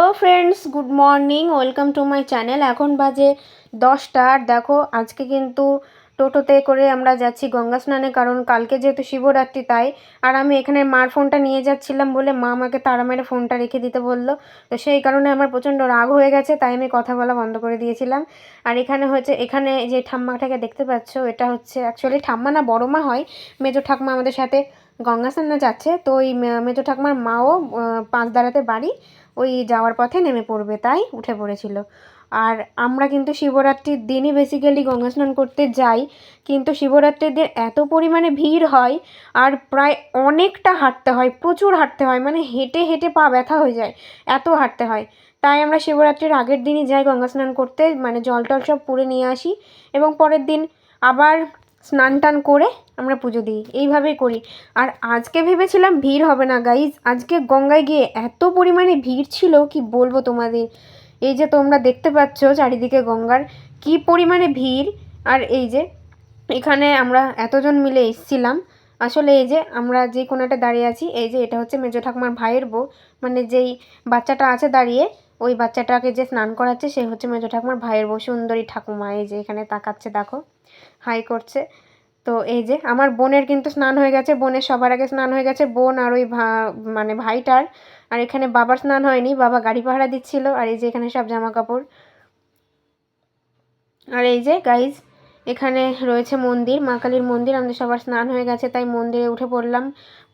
Hello friends good morning welcome to my channel এখন বাজে দশটা। আর দেখো, আজকে কিন্তু টোটোতে করে আমরা যাচ্ছি গঙ্গা স্নানে, কারণ কালকে যেহেতু শিবরাত্রি তাই। আর আমি এখানে মার ফোনটা নিয়ে যাচ্ছিলাম বলে মা আমাকে তাড়া মেরে ফোনটা রেখে দিতে বলল। তো সেই কারণে আমার প্রচণ্ড রাগ হয়ে গেছে, তাই আমি কথা বলা বন্ধ করে দিয়েছিলাম। আর এখানে হচ্ছে, এখানে যে ঠাম্মাটাকে দেখতে পাচ্ছ, এটা হচ্ছে অ্যাকচুয়ালি ঠাম্মা না বড় মা হয়। মেজো ঠাম্মা আমাদের সাথে। গঙ্গা স্নানে যাচ্ছে, তো ওই মেজো ঠাকুমার মাও পাঁচ দাঁড়াতে বাড়ি, ওই যাওয়ার পথে নেমে পড়বে, তাই উঠে পড়েছিল। আর আমরা কিন্তু শিবরাত্রির দিনই বেসিক্যালি গঙ্গা স্নান করতে যাই, কিন্তু শিবরাত্রির দিন এত পরিমাণে ভিড় হয়, আর প্রায় অনেকটা হাঁটতে হয়, প্রচুর হাঁটতে হয় মানে হেঁটে হেঁটে পা ব্যথা হয়ে যায়, এত হাঁটতে হয়। তাই আমরা শিবরাত্রির আগের দিনই যাই গঙ্গা স্নান করতে মানে জল টল সব পুড়ে নিয়ে আসি, এবং পরের দিন আবার স্নান টান করে আমরা পুজো দিই, এইভাবেই করি। আর আজকে ভেবেছিলাম ভিড় হবে না গাইজ আজকে গঙ্গায় গিয়ে এত পরিমাণে ভিড় ছিল, কি বলব তোমাদের? এই যে তোমরা দেখতে পাচ্ছ চারিদিকে গঙ্গার, কি পরিমাণে ভিড়। আর এই যে এখানে আমরা এতজন মিলে এসছিলাম। আসলে এই যে আমরা যে কোনাটা দাঁড়িয়ে আছি, এই যে এটা হচ্ছে মেজো ঠাকুমার ভাইয়ের বউ। মানে যেই বাচ্চাটা আছে দাঁড়িয়ে ওই বাচ্চাটাকে যে স্নান করাচ্ছে, সে হচ্ছে মেজো ঠাকুমার ভাইয়ের বউ সুন্দরী ঠাকুমা। এই যে এখানে তাকাচ্ছে, দেখো। হাই করছে। তো এই যে আমার বোনের কিন্তু স্নান হয়ে গেছে, বোনের সবার আগে স্নান হয়ে গেছে, বোন আর ওই মানে ভাইটার। আর এখানে বাবার স্নান হয়নি, বাবা গাড়ি পাহারা দিচ্ছিল, আর এই যে এখানে সব জামা কাপড় আর এই যে গাইজ এখানে রয়েছে মন্দির, মা কালীর মন্দির, আমাদের সবার স্নান হয়ে গেছে, তাই মন্দিরে উঠে পড়লাম।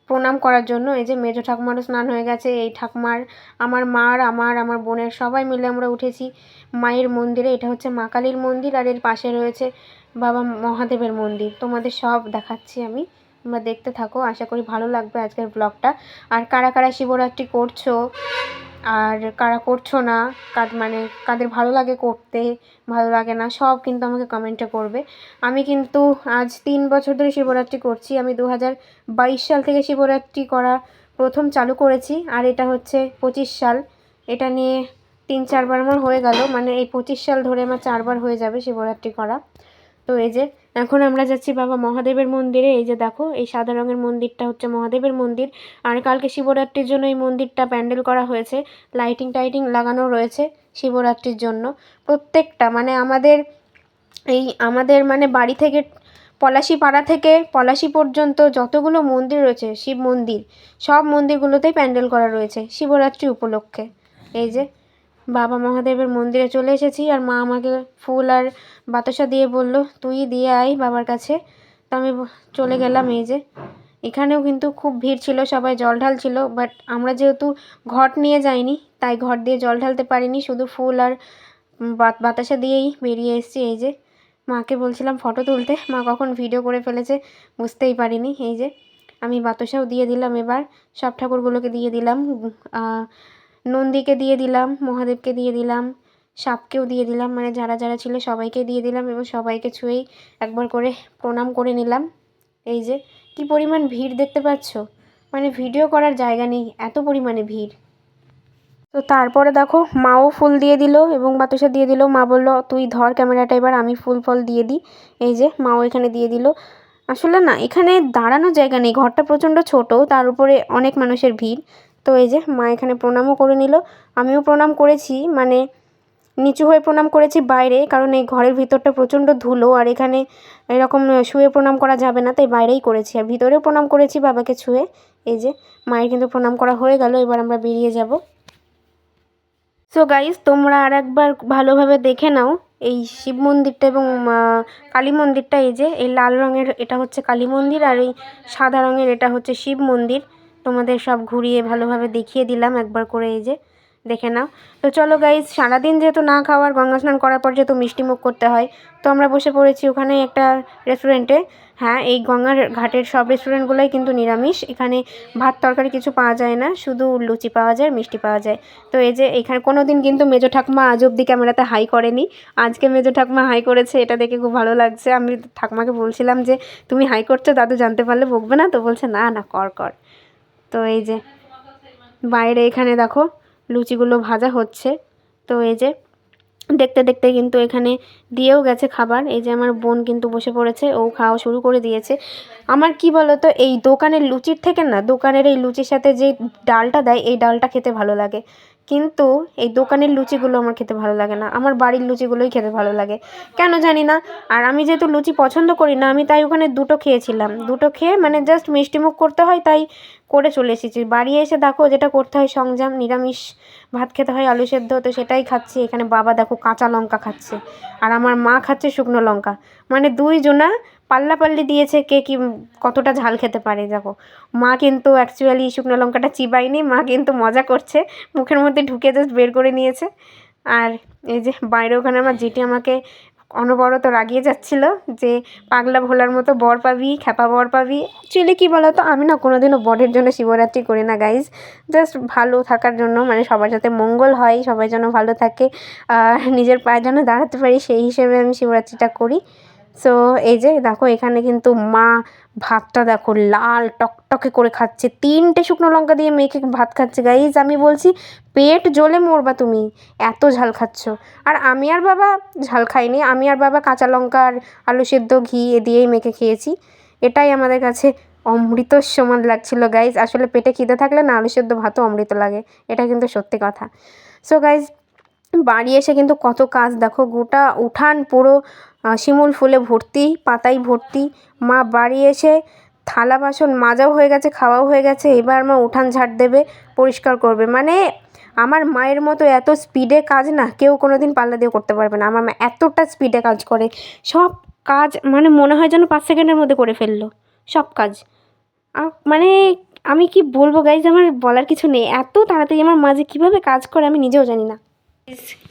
প্রণাম করার জন্য এই যে মেজো ঠাকুমারও স্নান হয়ে গেছে, এই ঠাকুমার, আমার মার আমার আমার বোনের সবাই মিলে আমরা উঠেছি মায়ের মন্দিরে। এটা হচ্ছে মা কালীর মন্দির আর এর পাশে রয়েছে বাবা মহাদেবের মন্দির। তোমাদের সব দেখাচ্ছি আমি, তোমরা দেখতে থাকো। আশা করি ভালো লাগবে আজকের ব্লগটা আর কারা কারা শিবরাত্রি করছ আর কারা করছ না, কার মানে কাদের ভালো লাগে করতে, ভালো লাগে না, সব কিন্তু আমাকে কমেন্টে করবে। আমি কিন্তু আজ তিন বছর ধরে শিবরাত্রি করছি, আমি দু হাজার বাইশ সাল থেকে শিবরাত্রি করা প্রথম চালু করেছি, আর এটা হচ্ছে পঁচিশ সাল। এটা নিয়ে তিন চারবার আমার হয়ে গেল মানে এই পঁচিশ সাল ধরে আমার চারবার হয়ে যাবে শিবরাত্রি করা। তো এই যে এখন আমরা যাচ্ছি বাবা মহাদেবের মন্দিরে। এই যে দেখো, এই সাদা রঙের মন্দিরটা হচ্ছে মহাদেবের মন্দির। আর কালকে শিবরাত্রির জন্য এই মন্দিরটা প্যান্ডেল করা হয়েছে। লাইটিং টাইটিং লাগানো রয়েছে শিবরাত্রির জন্য। প্রত্যেকটা মানে আমাদের এই আমাদের মানে বাড়ি থেকে পলাশি পাড়া থেকে পলাশি পর্যন্ত যতগুলো মন্দির রয়েছে, শিব মন্দির, সব মন্দিরগুলোতেই প্যান্ডেল করা রয়েছে শিবরাত্রি উপলক্ষে। এই যে বাবা মহাদেবের মন্দিরে চলে এসেছি আর মা আমাকে ফুল আর বাতাসা দিয়ে বলল, তুই দিয়ে আয় বাবার কাছে। তো আমি চলে গেলাম এই যে। এখানেও কিন্তু খুব ভিড় ছিল, সবাই জল ঢালছিল বাট আমরা যেহেতু ঘট নিয়ে যাইনি, তাই ঘট দিয়ে জল ঢালতে পারিনি, শুধু ফুল আর বাত- বাতাসা দিয়েই বেরিয়ে এসেছি এই যে। মাকে বলছিলাম ফটো তুলতে, মা কখন ভিডিও করে ফেলেছে বুঝতেই পারিনি, এই যে। আমি বাতাসাও দিয়ে দিলাম এবার, সব ঠাকুরগুলোকে দিয়ে দিলাম নন্দীকে দিয়ে দিলাম, মহাদেবকে দিয়ে দিলাম, সাপকেও দিয়ে দিলাম মানে যারা যারা ছিল সবাইকে দিয়ে দিলাম এবং সবাইকে ছুঁয়েই একবার করে প্রণাম করে নিলাম। এই যে, কি পরিমাণ ভিড় দেখতে পাচ্ছ? মানে ভিডিও করার জায়গা নেই, এত পরিমাণে ভিড়। তো তারপরে দেখো, মাও ফুল দিয়ে দিল এবং বাতাসা দিয়ে দিল। মা বলল, তুই ধর ক্যামেরাটা এবার, আমি ফুল ফল দিয়ে দিই। এই যে, মাও এখানে দিয়ে দিল। আসলে না, এখানে দাঁড়ানোর জায়গা নেই, ঘরটা প্রচণ্ড ছোট, তার উপরে অনেক মানুষের ভিড়। তো এই যে মা এখানে প্রণামও করে নিল। আমিও প্রণাম করেছি মানে নিচু হয়ে প্রণাম করেছি বাইরে, কারণ এই ঘরের ভিতরটা প্রচণ্ড ধুলো আর এখানে এরকম শুয়ে প্রণাম করা যাবে না, তাই বাইরেই করেছি। আর ভিতরেও প্রণাম করেছি বাবাকে ছুঁয়ে। এই যে মায়ের কিন্তু প্রণাম করা হয়ে গেল, এবার আমরা বেরিয়ে যাব। সো গাইস তোমরা আর একবার ভালোভাবে দেখে নাও এই শিব মন্দিরটা এবং কালী মন্দিরটা। এই যে এই লাল রঙের এটা হচ্ছে কালী মন্দির আর এই সাদা রঙের এটা হচ্ছে শিব মন্দির। তোমাদের সব ঘুরিয়ে ভালোভাবে দেখিয়ে দিলাম একবার করে এই যে, দেখে নাও। তো চলো গাইজ সারাদিন যেহেতু না খাওয়ার, গঙ্গা স্নান করার পর যেহেতু মিষ্টি মুখ করতে হয়, তো আমরা বসে পড়েছি ওখানে একটা রেস্টুরেন্টে হ্যাঁ এই গঙ্গার ঘাটের সব রেস্টুরেন্টগুলোই কিন্তু নিরামিষ, এখানে ভাত তরকারি কিছু পাওয়া যায় না, শুধু লুচি পাওয়া যায়, মিষ্টি পাওয়া যায়। তো এই যে এখানে কোনো দিন কিন্তু মেজো ঠাকুমা আজ অব্দি ক্যামেরাতে হাই করেনি, আজকে মেজো ঠাকুমা হাই করেছে, এটা দেখে খুব ভালো লাগছে। আমি ঠাকুমাকে বলছিলাম যে, তুমি হাই করছ, দাদু জানতে পারলে বকবে না? তো বলছে, না না, কর কর। তো এই যে বাইরে এখানে দেখো লুচিগুলো ভাজা হচ্ছে। তো এই যে দেখতে দেখতে কিন্তু এখানে দিয়েও গেছে খাবার। এই যে আমার বোন কিন্তু বসে পড়েছে, ও খাওয়া শুরু করে দিয়েছে। আমার কি বলতো, এই দোকানের লুচির থেকে না, দোকানের এই লুচির সাথে যে ডালটা দেয়, এই ডালটা খেতে ভালো লাগে। কিন্তু এই দোকানের লুচিগুলো আমার খেতে ভালো লাগে না। আমার বাড়ির লুচিগুলোই খেতে ভালো লাগে। কেন জানি না? আর আমি যেহেতু লুচি পছন্দ করি না, আমি তাই ওখানে দুটো খেয়েছিলাম। দুটো খেয়ে মানে জাস্ট মিষ্টিমুখ করতে হয়, তাই করে চলে এসেছি। বাড়ি এসে দেখো যেটা করতে হয়, সংযম, নিরামিষ, ভাত খেতে হয়, আলু সেদ্ধ, তো সেটাই খাচ্ছি। এখানে বাবা দেখো কাঁচা লঙ্কা খাচ্ছে। আর আমার মা খাচ্ছে শুকনো লঙ্কা। মানে দুইজনা পাল্লাপাল্লি দিয়েছে কে কি কতটা ঝাল খেতে পারে, দেখো। মা কিন্তু অ্যাকচুয়ালি শুকনো লঙ্কাটা চিবায়নি, মা কিন্তু মজা করছে, মুখের মধ্যে ঢুকে জাস্ট বের করে নিয়েছে। আর এই যে বাইরে ওখানে আমার জিটি আমাকে অনবরত রাগিয়ে যাচ্ছিল যে, পাগলা ভোলার মতো বর পাবি, খ্যাপা বর পাবি। অ্যাকচুয়ালি কী বলো তো আমি না কোনোদিনও বরের জন্য শিবরাত্রি করি না গাইজ জাস্ট ভালো থাকার জন্য মানে সবার সাথে মঙ্গল হয়, সবাই যেন ভালো থাকে। নিজের পায়ে যেন দাঁড়াতে পারি, সেই হিসেবে আমি শিবরাত্রিটা করি। সো এই যে দেখো, এখানে কিন্তু মা ভাতটা দেখো লাল টকটকে করে খাচ্ছে। তিনটে শুকনো লঙ্কা দিয়ে মেখে ভাত খাচ্ছে। গাইজ আমি বলছি, পেট জ্বলে মরবা তুমি। এত ঝাল খাচ্ছ। আর আমি আর বাবা ঝাল খাইনি। আমি আর বাবা কাঁচা লঙ্কা আর আলু সেদ্ধ ঘি এ দিয়েই মেখে খেয়েছি। এটাই আমাদের কাছে অমৃত সমান লাগছিল। গাইজ আসলে পেটে খিদে থাকলে না আলু সেদ্ধ ভাতও অমৃত লাগে। এটা কিন্তু সত্যি কথা। সো গাইজ বাড়ি এসে কিন্তু কত কাজ। দেখো, গোটা উঠান পুরো শিমুল ফুলে ভর্তি, পাতায় ভর্তি। মা বাড়ি এসে থালা বাসন মাজাও হয়ে গেছে, খাওয়াও হয়ে গেছে। এবার মা উঠান ঝাড় দেবে, পরিষ্কার করবে। মানে আমার মায়ের মতো এত স্পিডে কাজ না, কেউ কোনো দিন পাল্লা দিয়ে করতে পারবে না। আমার মা এতটা স্পিডে কাজ করে। সব কাজ মানে মনে হয় যেন পাঁচ সেকেন্ডের মধ্যে করে ফেলল, সব কাজ। মানে আমি কি বলব গাইজ আমার বলার কিছু নেই। এত তাড়াতাড়ি আমার মা যে কীভাবে কাজ করে আমি নিজেও জানি না।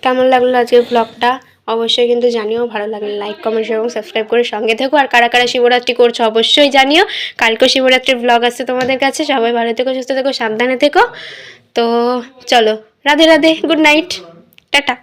কেমন লাগল আজকের ব্লগটা অবশ্যই কিন্তু জানিও, ভালো লাগলে লাইক কমেন্ট এবং সাবস্ক্রাইব করে সঙ্গে থেকো। আর কারা কারা শিবরাত্রি করছ অবশ্যই জানিও। কালকেও শিবরাত্রির ব্লগ আসছে তোমাদের কাছে। সবাই ভালো থেকো, সুস্থ থেকো, সাবধানে থেকো। তো চলো, Radhe Radhe good night tata.